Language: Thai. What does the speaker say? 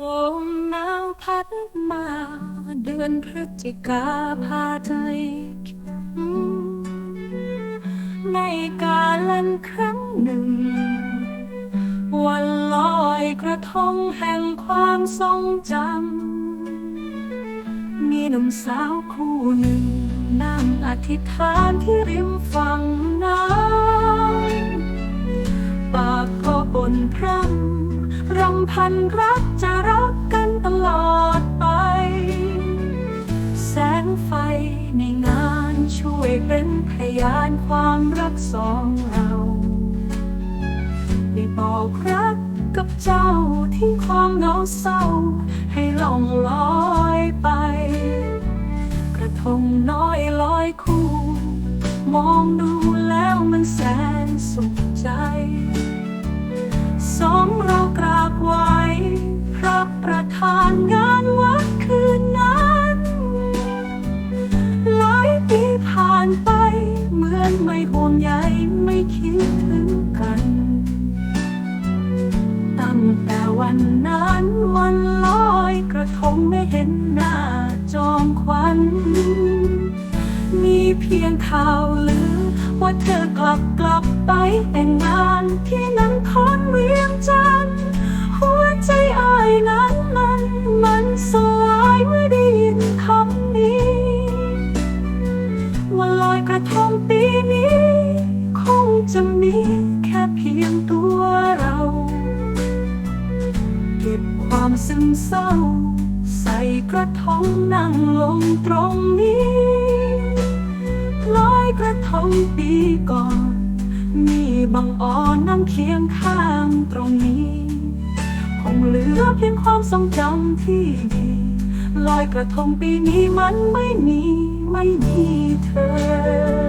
ลมหนาวพัดมา เดือนพฤศจิกาพาใจในกาลันครั้งหนึ่ง วันลอยกระทงแห่งความทรงจำ มีหนุ่มสาวคู่หนึ่งนั่งอธิษฐานที่ริมฝั่งน้ พันรักจะรักกันตลอดไป แสงไฟในงานช่วยเป็นพยานความรักสองเราได้บอกรักกับเจ้าที่ความเหงาเศร้า ให้ล่องลอยไป กระทงน้อยลอยคู่ มองดูแล้วมันแสนสุขใจ สองเรา ประธานงานวัดคืนนั้นหลายปีผ่านไป เหมือนไม่ห่วงใยไม่คิดถึงกัน ตั้งแต่วันนั้นวันลอยกระทงไม่เห็นหน้าจอมควัน มีเพียงข่าวลือว่าเธอกลับกลับไปแต่งงานที่นั้นคอนเวียงจั สลายเมื่อได้ยินคำนี้ว่าลอยกระทงปีนี้ คงจะมีแค่เพียงตัวเรา เก็บความซึมเศร้า ใส่กระทงนั่งลงตรงนี้ลอยกระทงปีก่อน มีบางอ่อนนั่งเคียงข้างตรงนี้ ลือเพียงความทรงจำที่ดีลอยกระทงปีนี้มันไม่มี ไม่มีเธอ